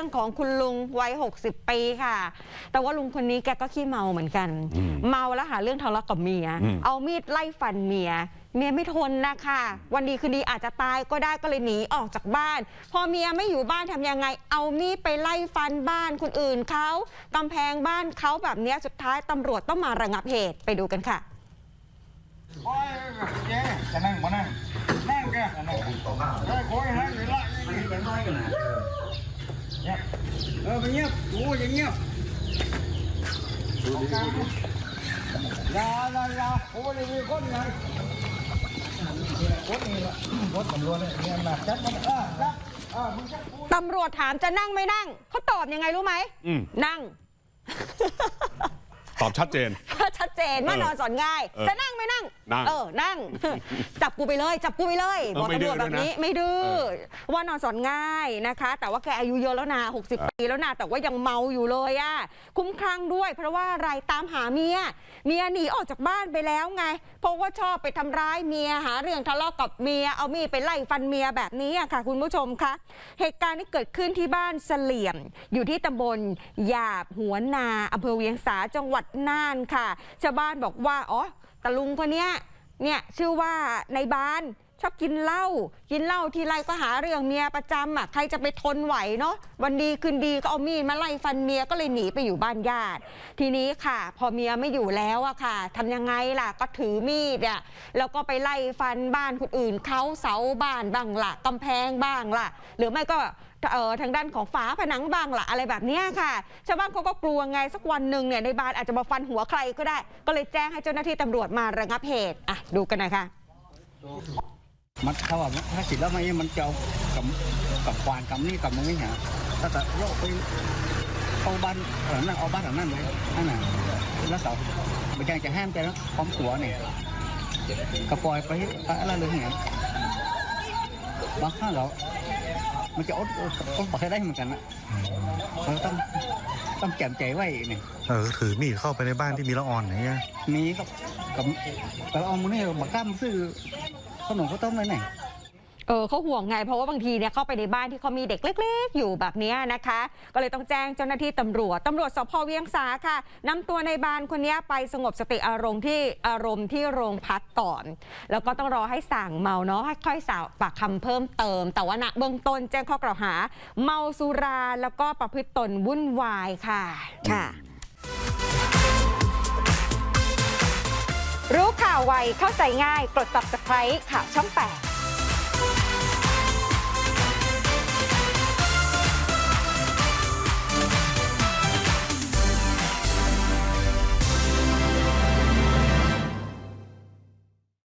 รื่องของคุณลุงวัย 60 ปีค่ะ แต่ว่าลุงคนนี้แกก็ขี้เมาเหมือนกันอืมเมาแล้วหาเรื่องทะเลาะกับเมียอืมเอามีดไล่ฟันเมีย เมียไม่ทนนะคะ วันดีคืนดีอาจจะตายก็ได้ก็เลยหนีออกจากบ้าน พอเมียไม่อยู่บ้านทำยังไง เอามีดไปไล่ฟันบ้านคนอื่นเขากำแพงบ้านเขาแบบเนี้ยสุดท้ายตำรวจต้องมาระงับเหตุไปดูกันค่ะโอ้ยแกจะนั่งมานั่งนั่งแกนั่งเฮ้ยโอ้ยนั่งอยู่ละนี่เป็นน้อยกันนะเงียบ เออไปเงียบโอ้ยอย่างเงียบอย่าอย่าอย่าโอ้ยมีคนไงคนนี่ละรถตำรวจเนี่ยเนี่ยหนักจัดมันเออจัดเออมึงจัดกูตำรวจถามจะนั่งไม่นั่ง เขาตอบยังไงรู้ไหมอืมนั่ง ตอบชัดเจนชัด เจนว่าเออนอนสอนง่าย เออจะนั่งไม่นั่ง นั่งเออ นั่ง จับกูไปเลย จับกูไปเลยเออบอกไม่ตำดื้รอวจแบบนี้ด้วยนะไม่ดื้อเออ ว่านอนสอนง่ายนะคะ แต่ว่าแกอายุเยอะแล้วนะ60 ปีแล้วนะแต่ว่ายังเมาอยู่เลยอะคุ้มคลั่งด้วย เพราะว่าอะไรตามหาเมียเมียหนีออกจากบ้านไปแล้วไง เพราะว่าชอบไปทำร้ายเมียหาเรื่องทะเลาะกับเมียเอามีดไปไล่ฟันเมียแบบนี้อะค่ะ คุณผู้ชมคะเหตุการณ์นี้เกิดขึ้นที่บ้านเสลี่ยม อยู่ที่ตำบลหยาบหัวนาอำเภอเวียงสาจังหวัดน่านค่ะชาวบ้านบอกว่าอ๋อตาลุงคนเนี้ยเนี่ยชื่อว่าในบ้านชอบกินเหล้ากินเหล้าทีไรก็หาเรื่องเมียประจำอะใครจะไปทนไหวเนาะวันดีคืนดีก็เอามีดมาไล่ฟันเมียก็เลยหนีไปอยู่บ้านญาติ ทีนี้ค่ะ พอเมียไม่อยู่แล้วอะค่ะทำยังไงล่ะก็ถือมีดอะแล้วก็ไปไล่ฟันบ้านคนอื่นเขาเสาบ้านบ้างละกำแพงบ้างละหรือไม่ก็ ทางด้านของฝาผนังบางละอะไรแบบนี้ค่ะชาวบ้านเขาก็กลัวไงสักวันหนึ่งเนี่ยในบ้านอาจจะมาฟันหัวใครก็ได้ ก็เลยแจ้งให้เจ้าหน้าที่ตำรวจมาระงับเหตุอะดูกันนะคะมันเขาว่าถ้าติดแล้วมันมันจะเอากับกับควานกับนี่กับมึงไม่หาถ้าแต่โลกไปเอาบ้านหลังนั้นเอาบ้านหลังนั้นเลยนั่นน่ะแล้วเสาไม่ใช่จะห้ามใจแล้วพร้อมตัวเนี่ยกระปล่อยไปอะไรเลยเนี่ยบางครั้งเรา มันจะอดอดอดบอกให้ได้เหมือนกันนะเราต้องต้องแจ่มใจไว้เนี่ยเออถือมีดเข้าไปในบ้านที่มีละอ่อนอย่างเงี้ยมีกับกับละอ่อนมันนี่บักกล้ามซื้อขนมข้าวต้มเลยเนี่ย เออเขาห่วงไง เพราะว่าบางทีเนี่ยเข้าไปในบ้านที่เขามีเด็กเล็ก ๆ อยู่แบบเนี้ยนะคะ ก็เลยต้องแจ้งเจ้าหน้าที่ตำรวจตำรวจสพเวียงสาค่ะนำตัวในบานคนเนี้ยไปสงบสติอารมณ์ที่อารมณ์ที่โรงพักก่อน แล้วก็ต้องรอให้สั่งเมาเนาะให้ค่อยสาวปากคำเพิ่มเติม แต่ว่าณเบื้องต้นแจ้งข้อกล่าวหา เมาสุราแล้วก็ประพฤติตนวุ่นวายค่ะค่ะรู้ข่าวไวเข้าใจง่าย กด subscribe ข่าวช่อง 8